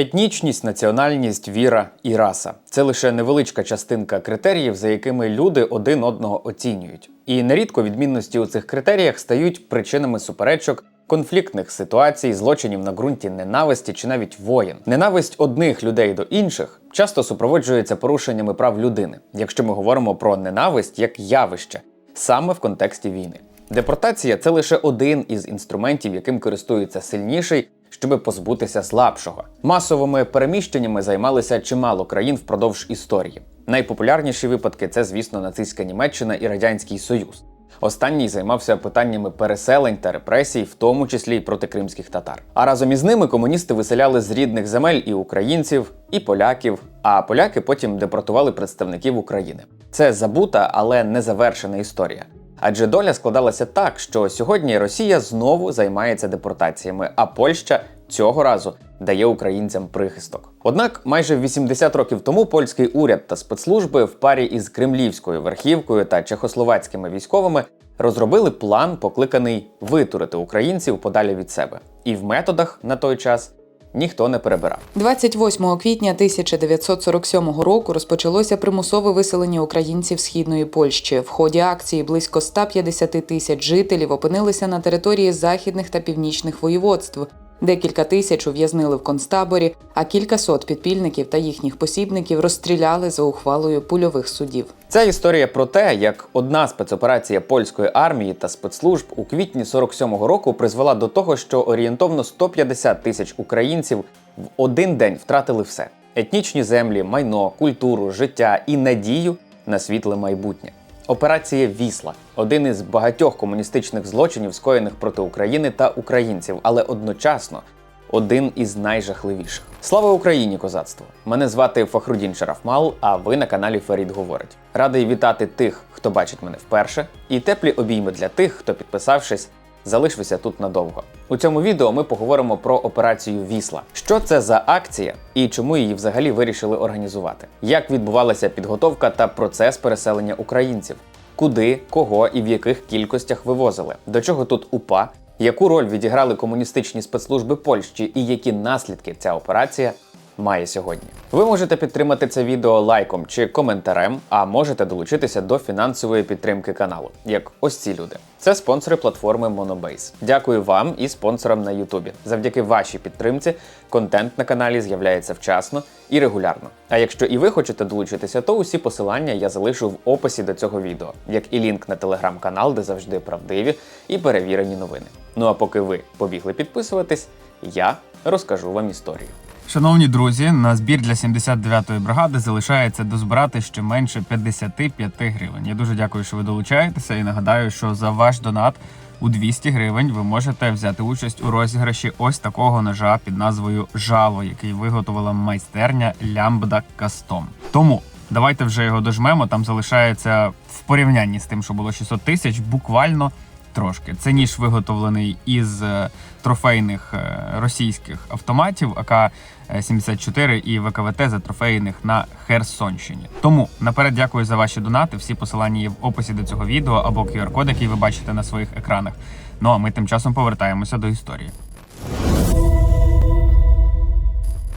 Етнічність, національність, віра і раса це лише невеличка частинка критеріїв, за якими люди один одного оцінюють. І нерідко відмінності у цих критеріях стають причинами суперечок, конфліктних ситуацій, злочинів на ґрунті ненависті чи навіть воєн. Ненависть одних людей до інших часто супроводжується порушеннями прав людини, якщо ми говоримо про ненависть як явище, саме в контексті війни. Депортація це лише один із інструментів, яким користується сильніший, щоби позбутися слабшого. Масовими переміщеннями займалися чимало країн впродовж історії. Найпопулярніші випадки це, звісно, нацистська Німеччина і Радянський Союз. Останній займався питаннями переселень та репресій, в тому числі й проти кримських татар. А разом із ними комуністи виселяли з рідних земель і українців, і поляків. А поляки потім депортували представників України. Це забута, але не завершена історія. Адже доля складалася так, що сьогодні Росія знову займається депортаціями, а Польща цього разу дає українцям прихисток. Однак майже 80 років тому польський уряд та спецслужби в парі із кремлівською верхівкою та чехословацькими військовими розробили план, покликаний витурити українців подалі від себе. І в методах на той час ніхто не перебирав. 28 квітня 1947 року розпочалося примусове виселення українців східної Польщі. В ході акції близько 150 тисяч жителів опинилися на території західних та північних воєводств. Декілька тисяч ув'язнили в концтаборі, а кількасот підпільників та їхніх посібників розстріляли за ухвалою пульових судів. Ця історія про те, як одна спецоперація польської армії та спецслужб у квітні 47-го року призвела до того, що орієнтовно 150 тисяч українців в один день втратили все: етнічні землі, майно, культуру, життя і надію на світле майбутнє. Операція Вісла один із багатьох комуністичних злочинів, скоєних проти України та українців, але одночасно один із найжахливіших. Слава Україні, козацтво! Мене звати Фахрудін Шарафмал, а ви на каналі Ферід Говорить. Радий вітати тих, хто бачить мене вперше, і теплі обійми для тих, хто підписавшись. Залишився тут надовго. У цьому відео ми поговоримо про операцію Вісла. Що це за акція і чому її взагалі вирішили організувати? Як відбувалася підготовка та процес переселення українців? Куди, кого і в яких кількостях вивозили? До чого тут УПА? Яку роль відіграли комуністичні спецслужби Польщі і які наслідки ця операція має сьогодні. Ви можете підтримати це відео лайком чи коментарем, а можете долучитися до фінансової підтримки каналу, як ось ці люди. Це спонсори платформи Monobase. Дякую вам і спонсорам на Ютубі. Завдяки вашій підтримці контент на каналі з'являється вчасно і регулярно. А якщо і ви хочете долучитися, то усі посилання я залишу в описі до цього відео, як і лінк на телеграм-канал, де завжди правдиві і перевірені новини. Ну а поки ви побігли підписуватись, я розкажу вам історію. Шановні друзі, на збір для 79-ї бригади залишається дозбирати ще менше 55 гривень. Я дуже дякую, що ви долучаєтеся, і нагадаю, що за ваш донат у 200 гривень ви можете взяти участь у розіграші ось такого ножа під назвою Жало, який виготовила майстерня Лямбда Кастом. Тому давайте вже його дожмемо. Там залишається в порівнянні з тим, що було 600 тисяч, буквально трошки. Це ніж виготовлений із е, трофейних е, російських автоматів АК-74 і ВКВТ за трофейних на Херсонщині. Тому наперед дякую за ваші донати. Всі посилання є в описі до цього відео або QR-код, який ви бачите на своїх екранах. Ну а ми тим часом повертаємося до історії.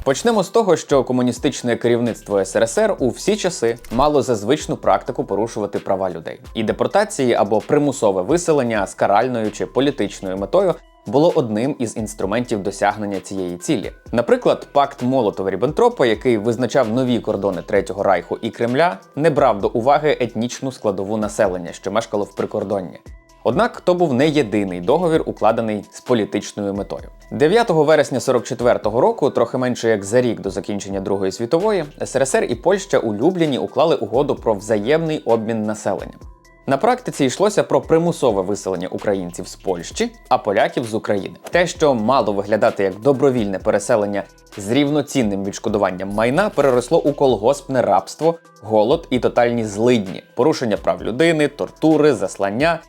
Почнемо з того, що комуністичне керівництво СРСР у всі часи мало за звичну практику порушувати права людей, і депортації або примусове виселення з каральною чи політичною метою було одним із інструментів досягнення цієї цілі. Наприклад, пакт молотова ріббентропа який визначав нові кордони Третього Райху і Кремля, не брав до уваги етнічну складову населення, що мешкало в прикордонні. Однак то був не єдиний договір, укладений з політичною метою. 9 вересня 44-го року, трохи менше як за рік до закінчення Другої світової, СРСР і Польща у Любліні уклали угоду про взаємний обмін населенням. На практиці йшлося про примусове виселення українців з Польщі, а поляків з України. Те, що мало виглядати як добровільне переселення з рівноцінним відшкодуванням майна, переросло у колгоспне рабство, голод і тотальні злидні, порушення прав людини, тортури, заслання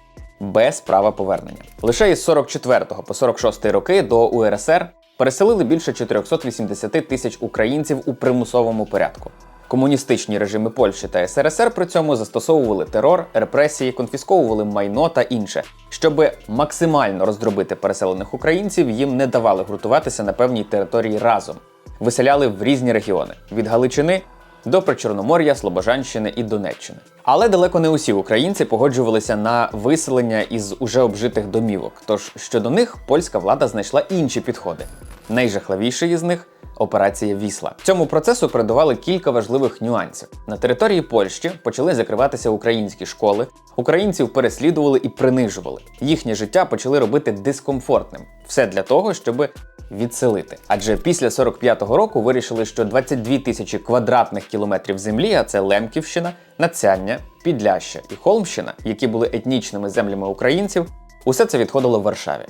без права повернення. Лише із 44 по 46 роки до УРСР переселили більше 480 тисяч українців у примусовому порядку. Комуністичні режими Польщі та СРСР при цьому застосовували терор, репресії, конфісковували майно та інше, щоб максимально роздробити переселених українців, їм не давали гуртуватися на певній території разом. виселяли в різні регіони від Галичини до Причорномор'я, Слобожанщини і Донеччини. Але далеко не усі українці погоджувалися на виселення із уже обжитих домівок. Тож щодо них польська влада знайшла інші підходи. Найжахливіший із них операція Вісла. Цьому процесу передували кілька важливих нюансів. На території Польщі почали закриватися українські школи, українців переслідували і принижували. Їхнє життя почали робити дискомфортним. Все для того, щоб відселити. Адже після 45-го року вирішили, що 22 тисячі квадратних кілометрів землі, а це Лемківщина, Нацяння, Підляща і Холмщина, які були етнічними землями українців, усе це відходило в Варшаві.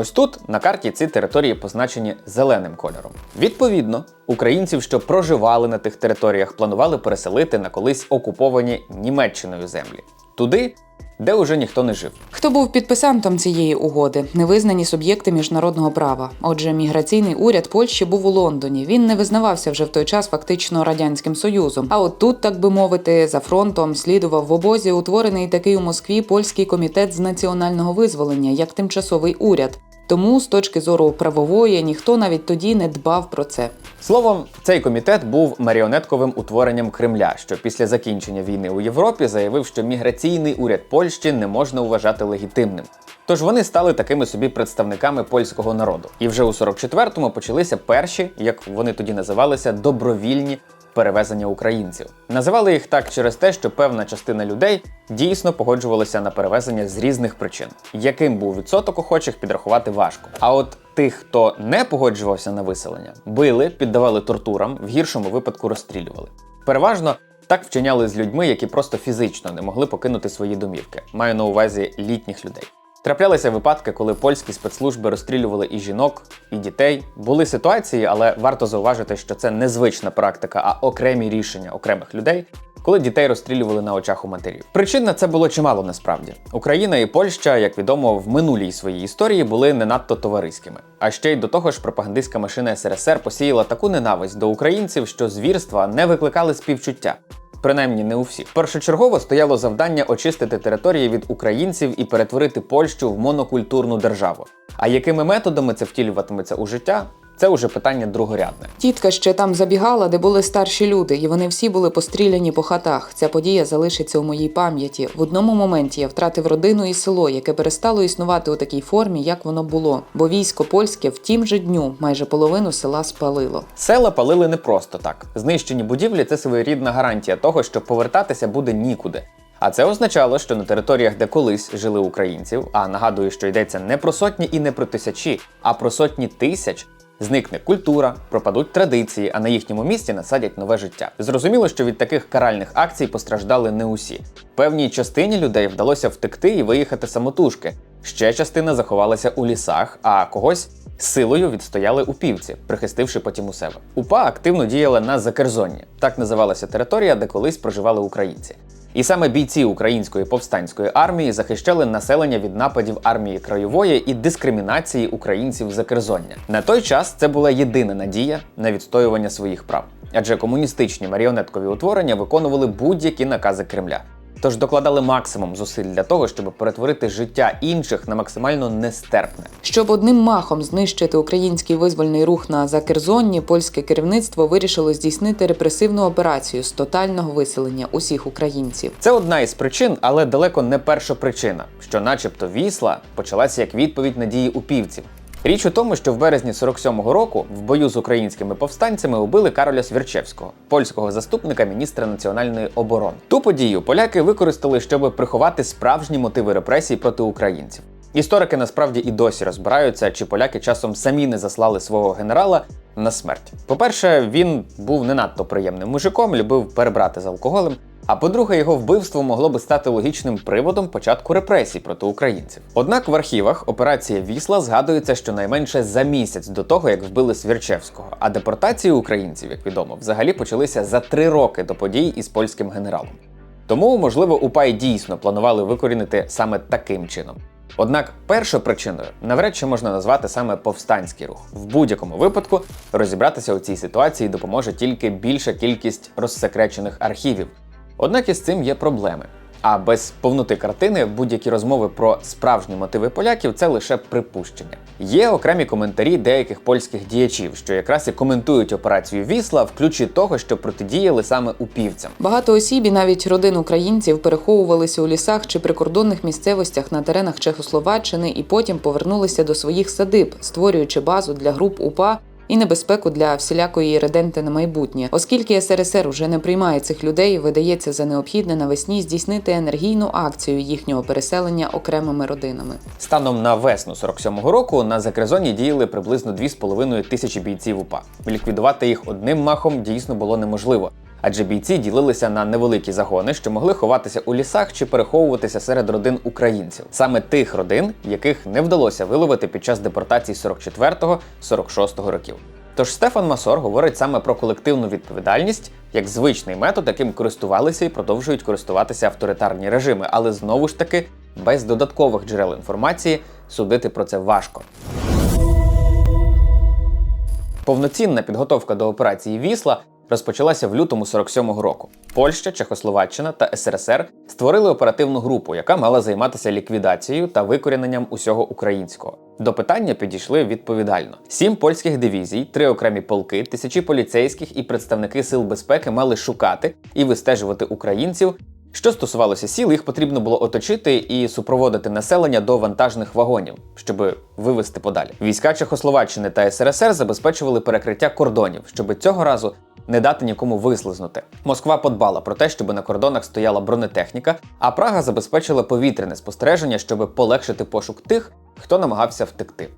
Ось тут на карті ці території позначені зеленим кольором. Відповідно, українців, що проживали на тих територіях, планували переселити на колись окуповані Німеччиною землі туди, де уже ніхто не жив. Хто був підписантом цієї угоди? Невизнані суб'єкти міжнародного права. Отже, міграційний уряд Польщі був у Лондоні. Він не визнавався вже в той час фактично радянським союзом. А от тут, так би мовити, за фронтом слідував в обозі утворений такий у Москві польський комітет з національного визволення як тимчасовий уряд. Тому з точки зору правової ніхто навіть тоді не дбав про це. Словом, цей комітет був маріонетковим утворенням Кремля, що після закінчення війни у Європі заявив, що міграційний уряд Польщі не можна вважати легітимним. Тож вони стали такими собі представниками польського народу. І вже у 44-му почалися перші, як вони тоді називалися, добровільні перевезення українців. Називали їх так через те, що певна частина людей дійсно погоджувалася на перевезення з різних причин. Яким був відсоток охочих підрахувати важко. А от тих, хто не погоджувався на виселення, били, піддавали тортурам, в гіршому випадку розстрілювали. Переважно так вчиняли з людьми, які просто фізично не могли покинути свої домівки. Маю на увазі літніх людей. Траплялися випадки, коли польські спецслужби розстрілювали і жінок, і дітей. Були ситуації, але варто зауважити, що це не звична практика, а окремі рішення окремих людей, коли дітей розстрілювали на очах у матерів. Причин на це було чимало насправді. Україна і Польща, як відомо, в минулій своїй історії були не надто товариськими. А ще й до того ж, пропагандистська машина СРСР посіяла таку ненависть до українців, що звірства не викликали співчуття. Принаймні не у всіх. Першочергово стояло завдання очистити території від українців і перетворити Польщу в монокультурну державу. А якими методами це втілюватиметься у життя? Це уже питання другорядне. Тітка ще там забігала, де були старші люди, і вони всі були постріляні по хатах. Ця подія залишиться у моїй пам'яті. В одному моменті я втратив родину і село, яке перестало існувати у такій формі, як воно було. Бо військо польське в тім же дню майже половину села спалило. Села палили не просто так. Знищені будівлі це своєрідна гарантія того, що повертатися буде нікуди. А це означало, що на територіях, де колись жили українців, а нагадую, що йдеться не про сотні і не про тисячі, а про сотні тисяч. Зникне культура, пропадуть традиції, а на їхньому місці насадять нове життя. Зрозуміло, що від таких каральних акцій постраждали не усі. Певній частині людей вдалося втекти і виїхати самотужки. Ще частина заховалася у лісах, а когось силою відстояли у півці, прихистивши потім у себе. УПА активно діяла на Закерзонні. Так називалася територія, де колись проживали українці. І саме бійці української повстанської армії захищали населення від нападів армії краєвої і дискримінації українців за Керзоння. На той час це була єдина надія на відстоювання своїх прав, адже комуністичні маріонеткові утворення виконували будь-які накази Кремля. Тож докладали максимум зусиль для того, щоб перетворити життя інших на максимально нестерпне. Щоб одним махом знищити український визвольний рух на Закерзонні, польське керівництво вирішило здійснити репресивну операцію з тотального виселення усіх українців. Це одна із причин, але далеко не перша причина, що, начебто, вісла почалася як відповідь на дії упівців. Річ у тому, що в березні 47-го року в бою з українськими повстанцями убили Кароля Свірчевського, польського заступника міністра національної оборони. Ту подію поляки використали, щоб приховати справжні мотиви репресій проти українців. Історики насправді і досі розбираються, чи поляки часом самі не заслали свого генерала на смерть. По-перше, він був не надто приємним мужиком, любив перебрати з алкоголем. А по-друге, його вбивство могло би стати логічним приводом початку репресій проти українців. Однак в архівах операція Вісла згадується щонайменше за місяць до того, як вбили Свірчевського. А депортації українців, як відомо, взагалі почалися за три роки до подій із польським генералом. Тому, можливо, УПА дійсно планували викорінити саме таким чином. Однак першою причиною навряд чи можна назвати саме повстанський рух. В будь-якому випадку розібратися у цій ситуації допоможе тільки більша кількість розсекречених архівів. Однак із цим є проблеми. А без повноти картини будь-які розмови про справжні мотиви поляків це лише припущення. Є окремі коментарі деяких польських діячів, що якраз і коментують операцію Вісла в ключі того, що протидіяли саме упівцям. Багато осіб і навіть родин українців переховувалися у лісах чи прикордонних місцевостях на теренах Чехословаччини і потім повернулися до своїх садиб, створюючи базу для груп УПА. І небезпеку для всілякої реденти на майбутнє, оскільки СРСР уже не приймає цих людей, видається за необхідне навесні здійснити енергійну акцію їхнього переселення окремими родинами. Станом на весну 47-го року на Закризоні діяли приблизно 2,5 тисячі бійців УПА. Ліквідувати їх одним махом дійсно було неможливо. Адже бійці ділилися на невеликі загони, що могли ховатися у лісах чи переховуватися серед родин українців, саме тих родин, яких не вдалося виловити під час депортації 44-46 років. Тож Стефан Масор говорить саме про колективну відповідальність як звичний метод, яким користувалися і продовжують користуватися авторитарні режими, але знову ж таки без додаткових джерел інформації судити про це важко. Повноцінна підготовка до операції Вісла розпочалася в лютому 47-го року. Польща, Чехословаччина та СРСР створили оперативну групу, яка мала займатися ліквідацією та викоріненням усього українського. До питання підійшли відповідально: сім польських дивізій, три окремі полки, тисячі поліцейських і представники сил безпеки мали шукати і вистежувати українців. Що стосувалося сіл, їх потрібно було оточити і супроводити населення до вантажних вагонів, щоб вивезти подалі. Війська Чехословаччини та СРСР забезпечували перекриття кордонів, щоб цього разу не дати нікому вислизнути. Москва подбала про те, щоб на кордонах стояла бронетехніка, а Прага забезпечила повітряне спостереження, щоб полегшити пошук тих, хто намагався втекти.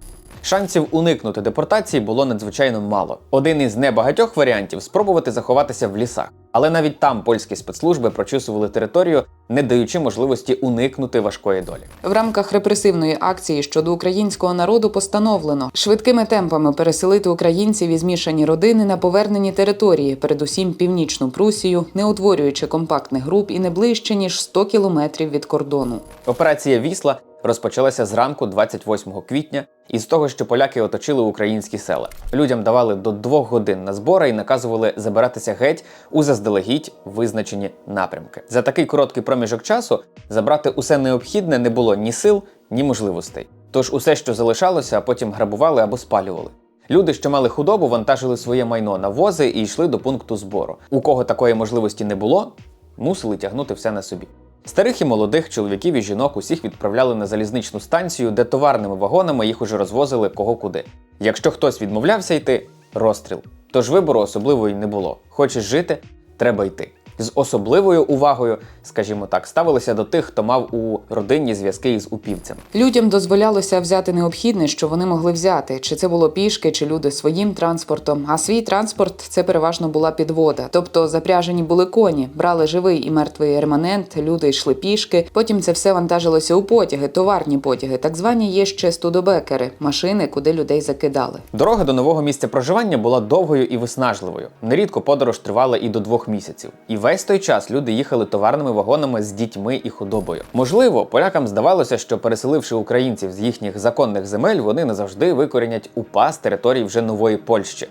Шансів уникнути депортації було надзвичайно мало. Один із небагатьох варіантів спробувати заховатися в лісах. Але навіть там польські спецслужби прочісували територію, не даючи можливості уникнути важкої долі. В рамках репресивної акції щодо українського народу постановлено швидкими темпами переселити українців і змішані родини на повернені території, передусім північну Прусію, не утворюючи компактних груп і не ближче ніж 100 кілометрів від кордону. Операція Вісла розпочалася зранку 28 квітня із того, що поляки оточили українські села. Людям давали до двох годин на збори і наказували забиратися геть у заздалегідь визначені напрямки. За такий короткий проміжок часу забрати усе необхідне не було ні сил, ні можливостей. Тож усе, що залишалося, потім грабували або спалювали. Люди, що мали худобу, вантажили своє майно на вози і йшли до пункту збору. У кого такої можливості не було, мусили тягнути все на собі. Старих і молодих чоловіків і жінок усіх відправляли на залізничну станцію, де товарними вагонами їх уже розвозили кого куди. Якщо хтось відмовлявся йти, розстріл. Тож вибору особливо й не було. Хочеш жити, треба йти. З особливою увагою, скажімо так, ставилися до тих, хто мав у родинні зв'язки із упівцями. Людям дозволялося взяти необхідне, що вони могли взяти, чи це було пішки, чи люди своїм транспортом. А свій транспорт це переважно була підвода. Тобто запряжені були коні, брали живий і мертвий реманент, люди йшли пішки. Потім це все вантажилося у потяги, товарні потяги, так звані є ще студобекери, машини, куди людей закидали. Дорога до нового місця проживання була довгою і виснажливою. Нерідко подорож тривала і до двох місяців. І весь той час люди їхали товарними вагонами з дітьми і худобою. Можливо, полякам здавалося, що переселивши українців з їхніх законних земель, вони назавжди викорінять УПА з території вже нової Польщі.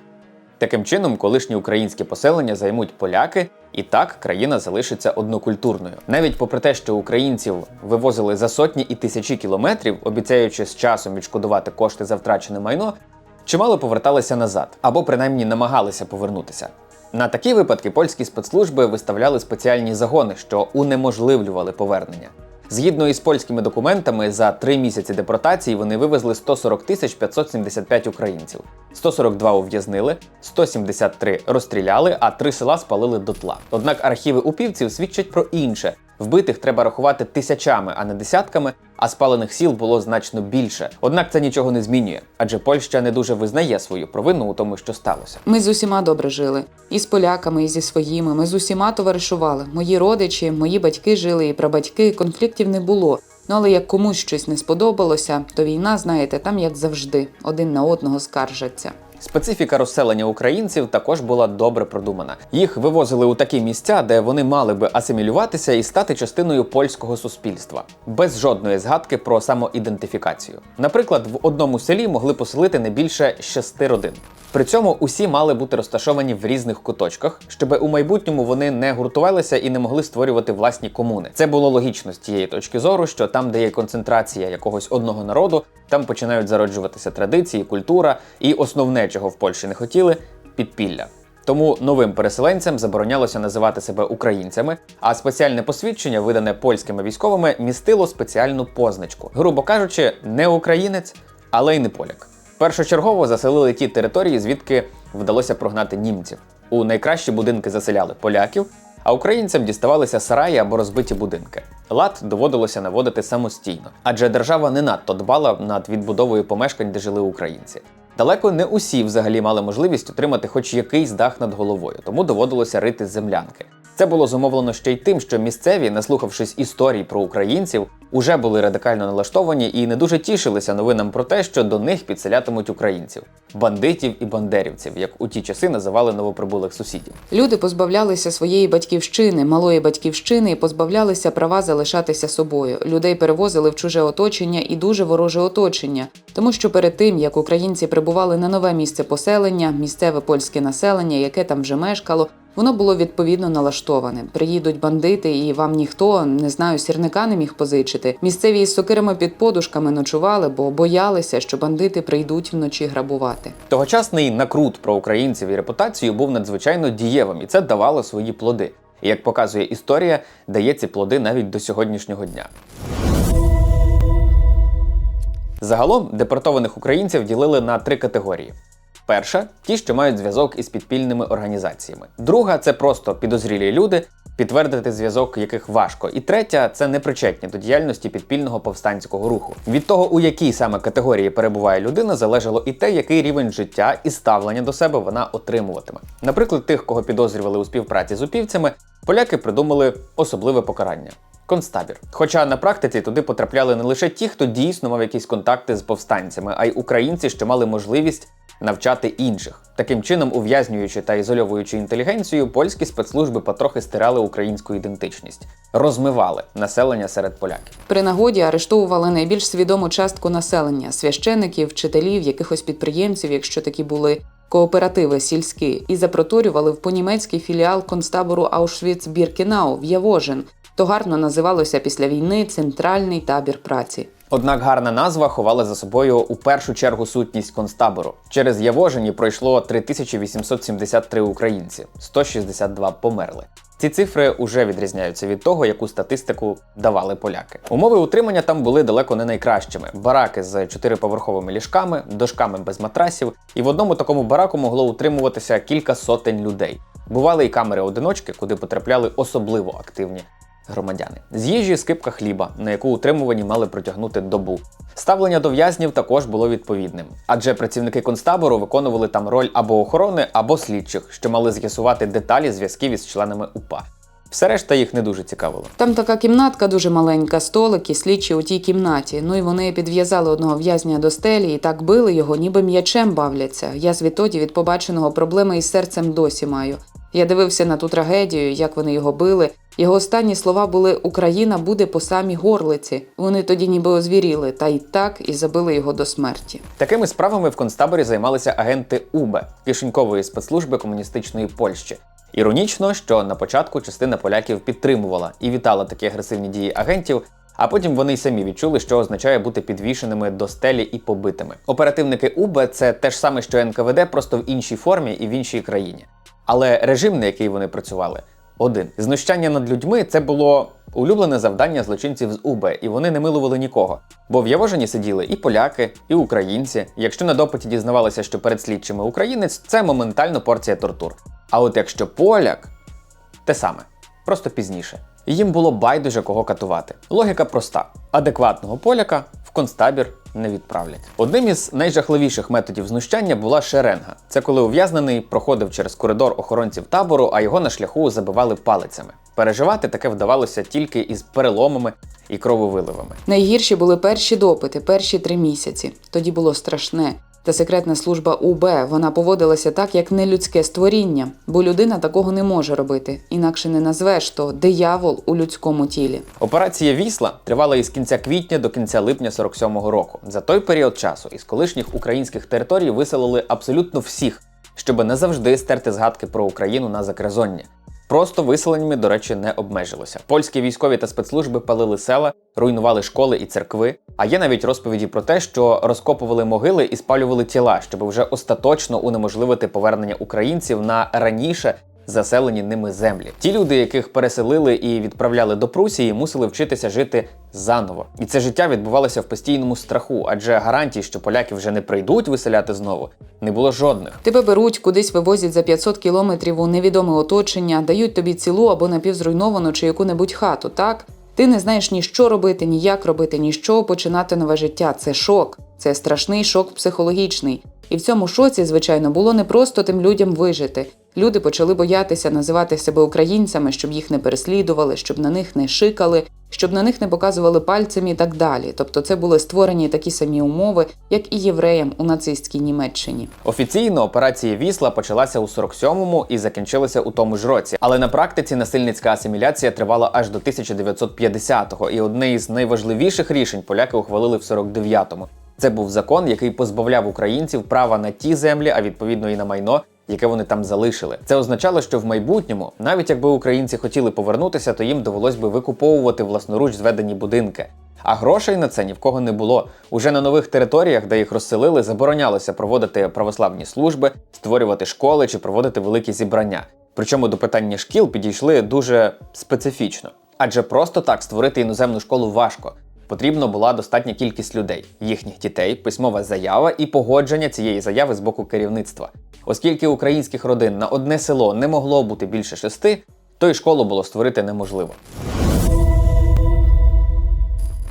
Таким чином, колишні українські поселення займуть поляки, і так країна залишиться однокультурною. Навіть попри те, що українців вивозили за сотні і тисячі кілометрів, обіцяючи з часом відшкодувати кошти за втрачене майно, чимало поверталися назад або принаймні намагалися повернутися. На такі випадки польські спецслужби виставляли спеціальні загони, що унеможливлювали повернення. Згідно із польськими документами, за три місяці депортації вони вивезли 140 тисяч 575 українців, 142 ув'язнили, 173 розстріляли, а три села спалили дотла. Однак архіви упівців свідчать про інше. Вбитих треба рахувати тисячами, а не десятками, а спалених сіл було значно більше. Однак це нічого не змінює, адже Польща не дуже визнає свою провину у тому, що сталося. Ми з усіма добре жили. І з поляками, і зі своїми. Ми з усіма товаришували. Мої родичі, мої батьки жили, і прабатьки. Конфліктів не було. Ну але як комусь щось не сподобалося, то війна, знаєте, там як завжди, один на одного скаржаться. Специфіка розселення українців також була добре продумана. Їх вивозили у такі місця, де вони мали би асимілюватися і стати частиною польського суспільства, без жодної згадки про самоідентифікацію. Наприклад, в одному селі могли поселити не більше шести родин. При цьому усі мали бути розташовані в різних куточках, щоб у майбутньому вони не гуртувалися і не могли створювати власні комуни. Це було логічно з тієї точки зору, що там, де є концентрація якогось одного народу, там починають зароджуватися традиції, культура, і основне, чого в Польщі не хотіли підпілля. Тому новим переселенцям заборонялося називати себе українцями, а спеціальне посвідчення, видане польськими військовими, містило спеціальну позначку. Грубо кажучи, не українець, але й не поляк. Першочергово заселили ті території, звідки вдалося прогнати німців. У найкращі будинки заселяли поляків, а українцям діставалися сараї або розбиті будинки. Лад доводилося наводити самостійно, адже держава не надто дбала над відбудовою помешкань, де жили українці. Далеко не усі взагалі мали можливість отримати хоч якийсь дах над головою, тому доводилося рити землянки. Це було зумовлено ще й тим, що місцеві, наслухавшись історій про українців, уже були радикально налаштовані і не дуже тішилися новинам про те, що до них підселятимуть українців, бандитів і бандерівців, як у ті часи називали новоприбулих сусідів. Люди позбавлялися своєї батьківщини, малої батьківщини і позбавлялися права залишатися собою. Людей перевозили в чуже оточення і дуже вороже оточення, тому що перед тим як українці прибували на нове місце поселення, місцеве польське населення, яке там вже мешкало. Воно було відповідно налаштоване. Приїдуть бандити, і вам ніхто не знаю, сірника не міг позичити. Місцеві із сокирами під подушками ночували, бо боялися, що бандити прийдуть вночі грабувати. Тогочасний накрут про українців і репутацію був надзвичайно дієвим, і це давало свої плоди. І як показує історія, дає ці плоди навіть до сьогоднішнього дня. Загалом депортованих українців ділили на три категорії. Перша ті, що мають зв'язок із підпільними організаціями. Друга це просто підозрілі люди, підтвердити зв'язок яких важко. І третя це непричетні до діяльності підпільного повстанського руху. Від того, у якій саме категорії перебуває людина, залежало і те, який рівень життя і ставлення до себе вона отримуватиме. Наприклад, тих, кого підозрювали у співпраці з упівцями, поляки придумали особливе покарання. Концтабір. Хоча на практиці туди потрапляли не лише ті, хто дійсно мав якісь контакти з повстанцями, а й українці, що мали можливість навчати інших. Таким чином, ув'язнюючи та ізольовуючи інтелігенцію, польські спецслужби потрохи стирали українську ідентичність, розмивали населення серед поляків. При нагоді арештовували найбільш свідому частку населення священиків, вчителів, якихось підприємців, якщо такі були. Кооперативи сільські і запроторювали в понімецький філіал концтабору Аушвіц-Біркінау в Явожин. То гарно називалося після війни центральний табір праці. Однак гарна назва ховала за собою у першу чергу сутність концтабору. Через Явожині пройшло 3873 українці, 162 померли. Ці цифри уже відрізняються від того, яку статистику давали поляки. Умови утримання там були далеко не найкращими: бараки з чотириповерховими ліжками, дошками без матрасів, і в одному такому бараку могло утримуватися кілька сотень людей. Бували й камери одиночки, куди потрапляли особливо активні громадяни. З їжі скипка хліба, на яку утримувані мали протягнути добу. Ставлення до в'язнів також було відповідним, адже працівники концтабору виконували там роль або охорони, або слідчих, що мали з'ясувати деталі зв'язків із членами УПА. Все решта їх не дуже цікавило. Там така кімнатка дуже маленька, столики, слідчі у тій кімнаті. Ну і вони підв'язали одного в'язня до стелі і так били його, ніби м'ячем бавляться. Я звідтоді від побаченого проблеми із серцем досі маю. Я дивився на ту трагедію, як вони його били. Його останні слова були Україна буде по самій горлиці. Вони тоді ніби озвіріли, та й так і забили його до смерті. Такими справами в концтаборі займалися агенти УБЕ кишенькової спецслужби комуністичної Польщі. Іронічно, що на початку частина поляків підтримувала і вітала такі агресивні дії агентів. А потім вони й самі відчули, що означає бути підвішеними до стелі і побитими. Оперативники УБ це те ж саме, що НКВД, просто в іншій формі і в іншій країні. Але режим, на який вони працювали, один. Знущання над людьми це було улюблене завдання злочинців з УБ, і вони не милували нікого. Бо в Явожині сиділи і поляки, і українці. Якщо на допиті дізнавалися, що перед слідчими українець, це моментально порція тортур. А от якщо поляк, те саме, просто пізніше. Їм було байдуже кого катувати. Логіка проста: адекватного поляка в концтабір не відправлять. Одним із найжахливіших методів знущання була шеренга. Це коли ув'язнений проходив через коридор охоронців табору, а його на шляху забивали палицями. Переживати таке вдавалося тільки із переломами і крововиливами. Найгірші були перші допити, перші три місяці. Тоді було страшне. Та секретна служба УБ. Вона поводилася так, як нелюдське створіння, бо людина такого не може робити. Інакше не назвеш то диявол у людському тілі. Операція Вісла тривала із кінця квітня до кінця липня 47-го року. За той період часу із колишніх українських територій виселили абсолютно всіх, щоб назавжди стерти згадки про Україну на закризоння. Просто виселеннями, до речі, не обмежилося. Польські військові та спецслужби палили села, руйнували школи і церкви. А є навіть розповіді про те, що розкопували могили і спалювали тіла, щоб вже остаточно унеможливити повернення українців на раніше заселені ними землі. Ті люди, яких переселили і відправляли до Прусії, мусили вчитися жити заново. І це життя відбувалося в постійному страху, адже гарантій, що поляки вже не прийдуть виселяти знову, не було жодних. Тебе беруть, кудись вивозять за 500 кілометрів у невідоме оточення, дають тобі цілу або напівзруйновану чи яку-небудь хату, так? Ти не знаєш ні що робити, ні як робити, ні чого починати нове життя. Це шок, це страшний шок психологічний. І в цьому шоці, звичайно, було не просто тим людям вижити. Люди почали боятися називати себе українцями, щоб їх не переслідували, щоб на них не шикали, щоб на них не показували пальцем і так далі. Тобто, це були створені такі самі умови, як і євреям у нацистській Німеччині. Офіційно операція Вісла почалася у 47-му і закінчилася у тому ж році. Але на практиці насильницька асиміляція тривала аж до 1950-го, і одне із найважливіших рішень поляки ухвалили в 49-му. Це був закон, який позбавляв українців права на ті землі, а відповідно і на майно, яке вони там залишили. Це означало, що в майбутньому, навіть якби українці хотіли повернутися, то їм довелось би викуповувати власноруч зведені будинки. А грошей на це ні в кого не було. Уже на нових територіях, де їх розселили, заборонялося проводити православні служби, створювати школи чи проводити великі зібрання. Причому до питання шкіл підійшли дуже специфічно. Адже просто так створити іноземну школу важко. Потрібна була достатня кількість людей, їхніх дітей, письмова заява і погодження цієї заяви з боку керівництва. Оскільки українських родин на одне село не могло бути більше шести, то й школу було створити неможливо.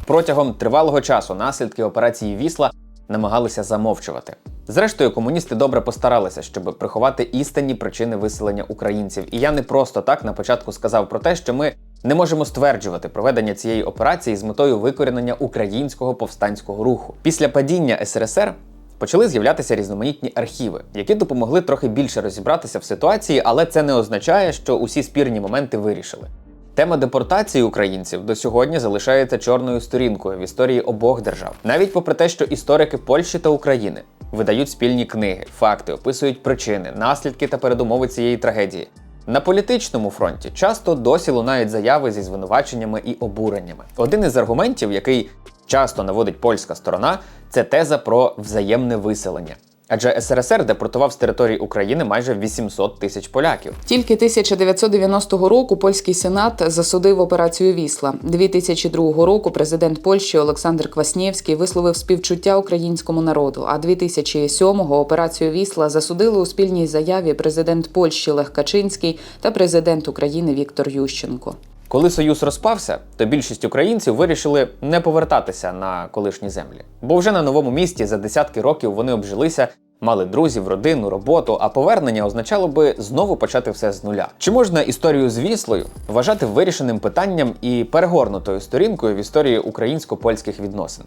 Протягом тривалого часу наслідки операції Вісла намагалися замовчувати. Зрештою, комуністи добре постаралися, щоб приховати істинні причини виселення українців. І я не просто так на початку сказав про те, що ми не можемо стверджувати проведення цієї операції з метою викорінення українського повстанського руху. Після падіння СРСР почали з'являтися різноманітні архіви, які допомогли трохи більше розібратися в ситуації, але це не означає, що усі спірні моменти вирішили. Тема депортації українців до сьогодні залишається чорною сторінкою в історії обох держав, навіть попри те, що історики Польщі та України видають спільні книги, факти, описують причини, наслідки та передумови цієї трагедії. На політичному фронті часто досі лунають заяви зі звинуваченнями і обуреннями. Один із аргументів, який часто наводить польська сторона, це теза про взаємне виселення. Адже СРСР депортував з території України майже 800 тисяч поляків. Тільки 1990 року польський сенат засудив операцію Вісла. 2002 року президент Польщі Олександр Кваснєвський висловив співчуття українському народу. А 2007-го операцію Вісла засудили у спільній заяві президент Польщі Лех Качинський та президент України Віктор Ющенко. Коли союз розпався, то більшість українців вирішили не повертатися на колишні землі, бо вже на новому місті за десятки років вони обжилися, мали друзів, родину, роботу, а повернення означало би знову почати все з нуля. Чи можна історію з Віслою вважати вирішеним питанням і перегорнутою сторінкою в історії українсько-польських відносин?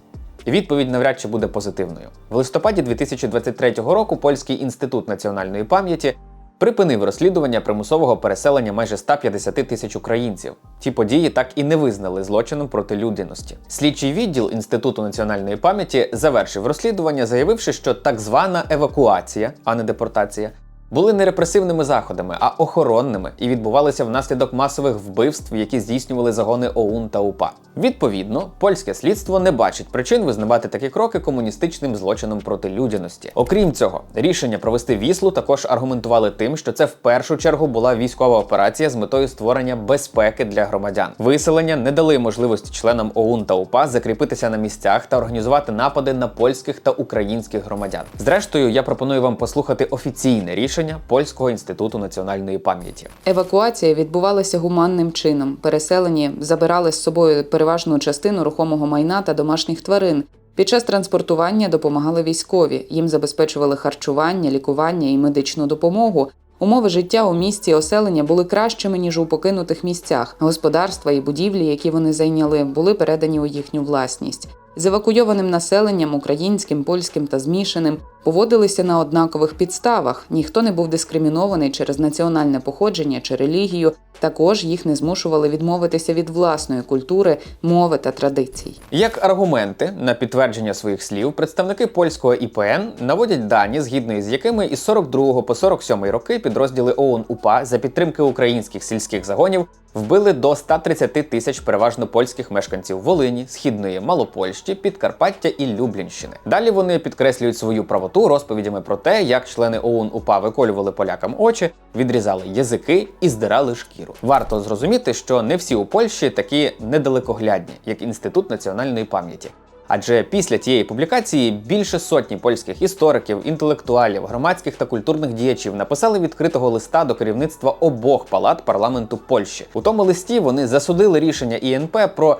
Відповідь навряд чи буде позитивною. В листопаді 2023 року Польський інститут національної пам'яті припинив розслідування примусового переселення майже 150 тисяч українців. Ті події так і не визнали злочином проти людяності. Слідчий відділ Інституту національної пам'яті завершив розслідування, заявивши, що так звана евакуація, а не депортація, були не репресивними заходами, а охоронними і відбувалися внаслідок масових вбивств, які здійснювали загони ОУН та УПА. Відповідно, польське слідство не бачить причин визнавати такі кроки комуністичним злочином проти людяності. Окрім цього, рішення провести віслу також аргументували тим, що це в першу чергу була військова операція з метою створення безпеки для громадян. Виселення не дали можливості членам ОУН та УПА закріпитися на місцях та організувати напади на польських та українських громадян. Зрештою, я пропоную вам послухати офіційне рішення Польського інституту національної пам'яті. Евакуація відбувалася гуманним чином. Переселені забирали з собою переважну частину рухомого майна та домашніх тварин. Під час транспортування допомагали військові. Їм забезпечували харчування, лікування і медичну допомогу. Умови життя у місті оселення були кращими ніж у покинутих місцях. Господарства і будівлі, які вони зайняли, були передані у їхню власність. З евакуйованим населенням українським, польським та змішаним поводилися на однакових підставах. Ніхто не був дискримінований через національне походження чи релігію. Також їх не змушували відмовитися від власної культури, мови та традицій. Як аргументи на підтвердження своїх слів, представники польського ІПН наводять дані, згідно із якими із 42 по 47 роки підрозділи ООН УПА за підтримки українських сільських загонів вбили до 130 тисяч переважно польських мешканців Волині, Східної Малопольщі, Підкарпаття і Люблінщини. Далі вони підкреслюють свою правоту розповідями про те, як члени ОУН УПА виколювали полякам очі, відрізали язики і здирали шкіру. Варто зрозуміти, що не всі у Польщі такі недалекоглядні, як інститут національної пам'яті. Адже після тієї публікації більше сотні польських істориків, інтелектуалів, громадських та культурних діячів написали відкритого листа до керівництва обох палат парламенту Польщі. У тому листі вони засудили рішення ІНП про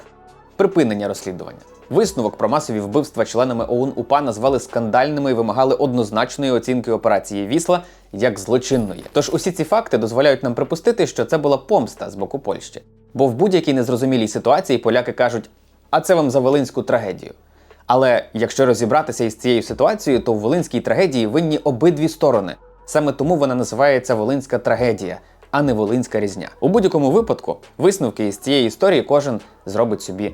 припинення розслідування. Висновок про масові вбивства членами ОУН УПА назвали скандальними і вимагали однозначної оцінки операції Вісла як злочинної. Тож усі ці факти дозволяють нам припустити, що це була помста з боку Польщі. Бо в будь-якій незрозумілій ситуації поляки кажуть, а це вам за волинську трагедію. Але якщо розібратися із цією ситуацією, то в волинській трагедії винні обидві сторони. Саме тому вона називається Волинська трагедія, а не Волинська різня. У будь-якому випадку висновки із цієї історії кожен зробить собі